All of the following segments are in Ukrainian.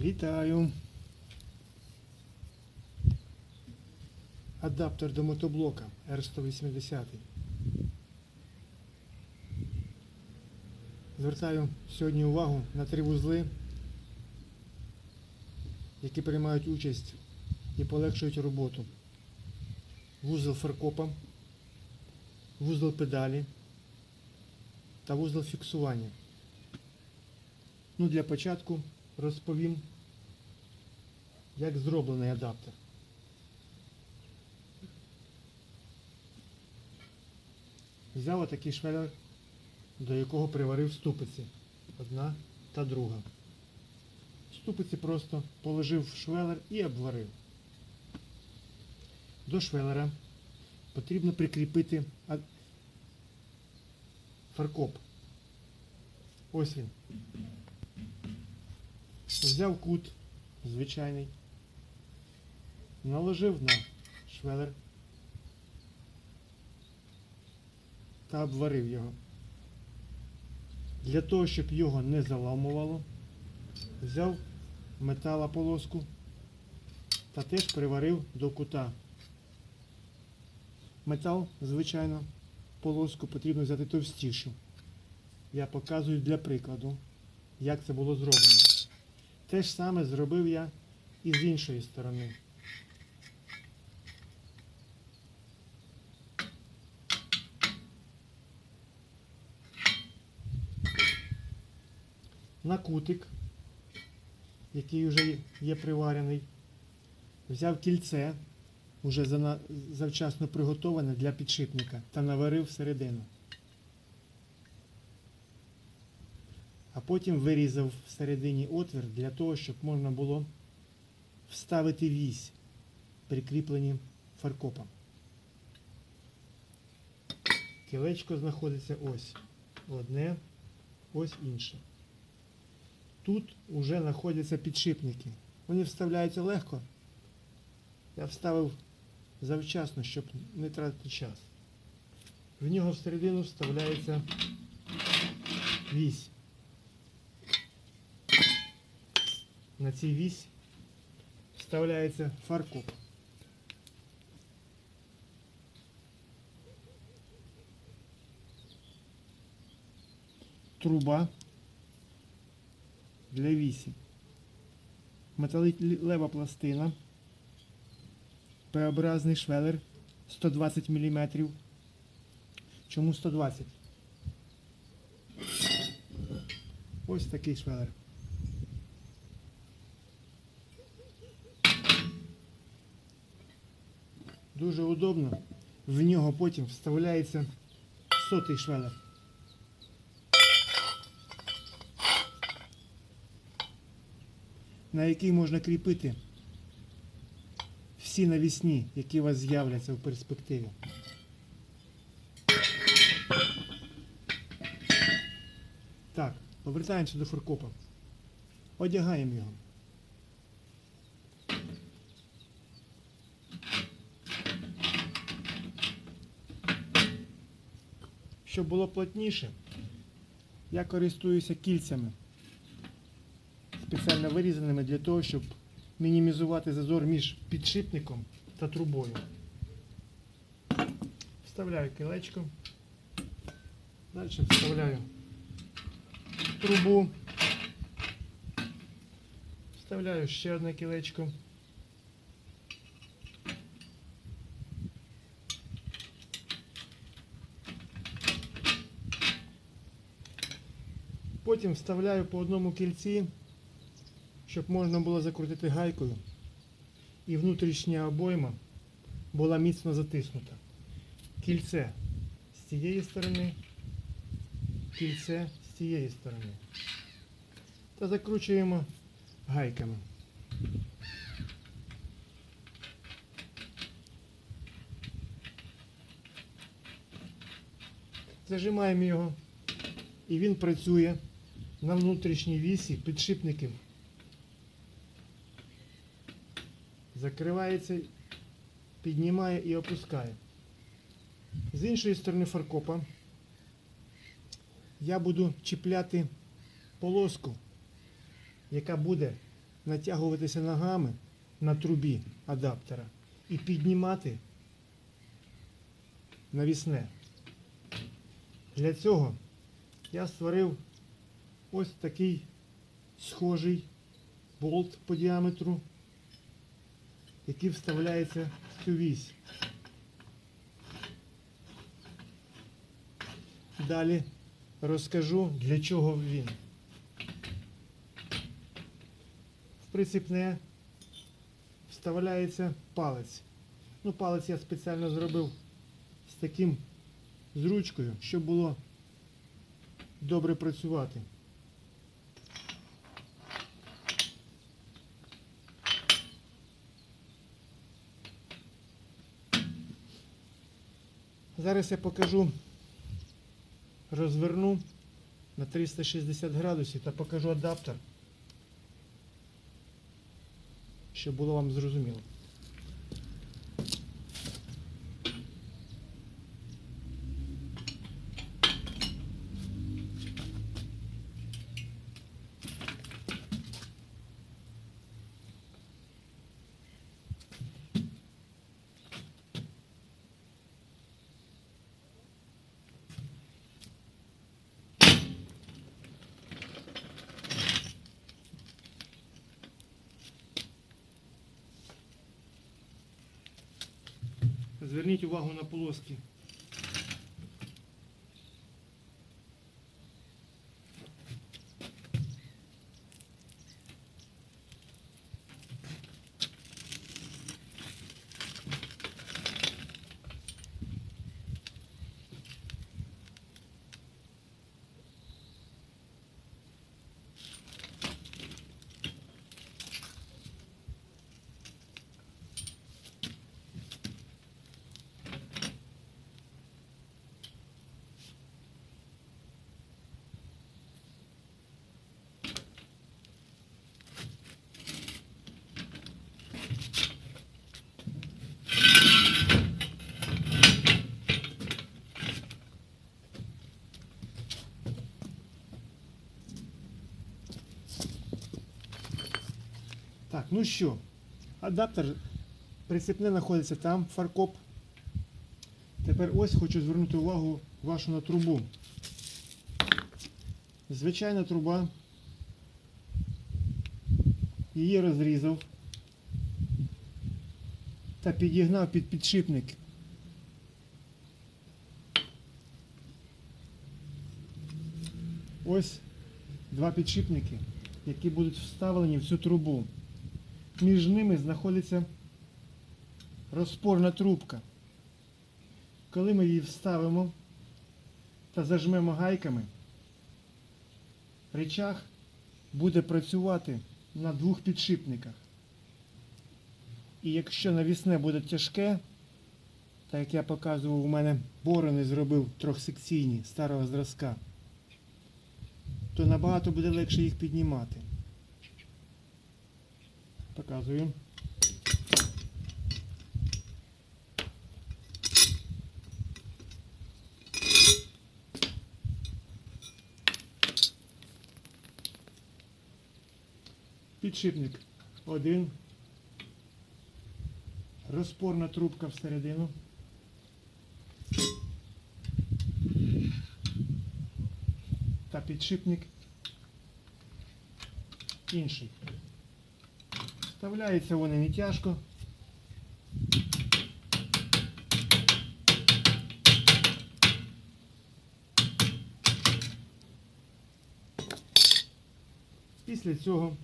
Вітаю. Адаптер до мотоблока R180. Звертаю сьогодні увагу на три вузли, які приймають участь і полегшують роботу. Вузол фаркопа, вузол педалі та вузол фіксування. Ну, для початку розповім, як зроблений адаптер. Взяв отакий швелер, до якого приварив ступиці. Одна та друга. Ступиці просто положив в швелер і обварив. До швелера потрібно прикріпити фаркоп. Ось він. Взяв кут звичайний, наложив на швелер та обварив його. Для того, щоб його не заламувало, взяв металополоску та теж приварив до кута. Метал, звичайно, полоску потрібно взяти товстішу. Я показую для прикладу, як це було зроблено. Те ж саме зробив я і з іншої сторони. На кутик, який вже є приварений, взяв кільце, уже завчасно приготоване для підшипника, та наварив всередину. А потім вирізав всередині отвір для того, щоб можна було вставити вісь, прикріплені фаркопом. Кілечко знаходиться ось одне, ось інше. Тут вже знаходяться підшипники. Вони вставляються легко. Я вставив завчасно, щоб не тратити час. В нього всередину вставляється вісь. На цій вісь вставляється фаркоп. Труба для вісі. Металева пластина. П-образний швелер 120 мм. Чому 120? Ось такий швелер. Дуже удобно. В нього потім вставляється сотий швелер. На який можна кріпити всі навісні, які у вас з'являться в перспективі. Так, повертаємося до фаркопа. Одягаємо його. Щоб було плотніше, я користуюся кільцями, спеціально вирізаними для того, щоб мінімізувати зазор між підшипником та трубою. Вставляю кілечко, далі вставляю трубу, вставляю ще одне кілечко. Потім вставляю по одному кільці, щоб можна було закрутити гайкою. І внутрішня обойма була міцно затиснута. Кільце з цієї сторони, кільце з цієї сторони. Та закручуємо гайками. Зажимаємо його і він працює на внутрішній вісі підшипників. Закривається, піднімає і опускає. З іншої сторони фаркопа я буду чіпляти полоску, яка буде натягуватися ногами на трубі адаптера і піднімати навісне. Для цього я створив ось такий схожий болт по діаметру, який вставляється в цю вісь. Далі розкажу, для чого він. В прицепне вставляється палець. Ну, палець я спеціально зробив з таким з ручкою, щоб було добре працювати. Зараз я покажу, розверну на 360 градусів та покажу адаптер, щоб було вам зрозуміло. Зверніть увагу на полоски. Так, ну що, адаптер прицепне знаходиться там, фаркоп. Тепер ось хочу звернути увагу вашу на трубу. Звичайна труба. Її розрізав та підігнав під підшипник. Ось два підшипники, які будуть вставлені в цю трубу. Між ними знаходиться розпорна трубка. Коли ми її вставимо та зажмемо гайками, речах буде працювати на двох підшипниках. І якщо навісне буде тяжке, так як я показував, у мене борони зробив трьохсекційні старого зразка, то набагато буде легше їх піднімати. Показую. Підшипник один. Розпорна трубка всередину. Та підшипник інший. Вставляються вони не тяжко. Після цього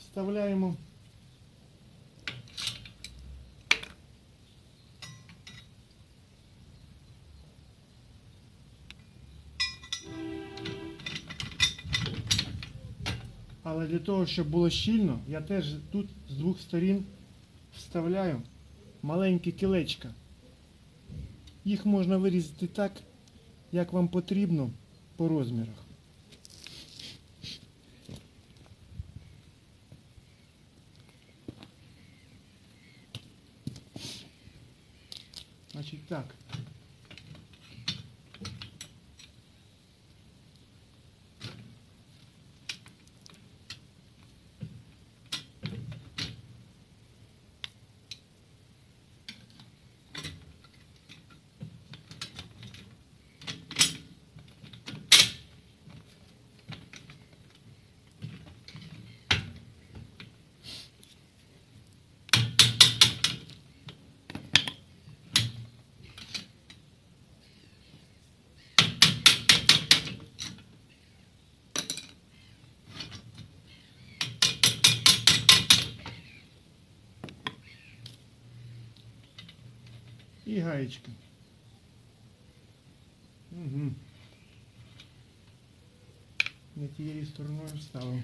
вставляємо Але для того, щоб було щільно, я теж тут з двох сторін вставляю маленькі кілечка. Їх можна вирізати так, як вам потрібно по розмірах. Значить так. І гаечка. Угу. Не тією стороною вставив.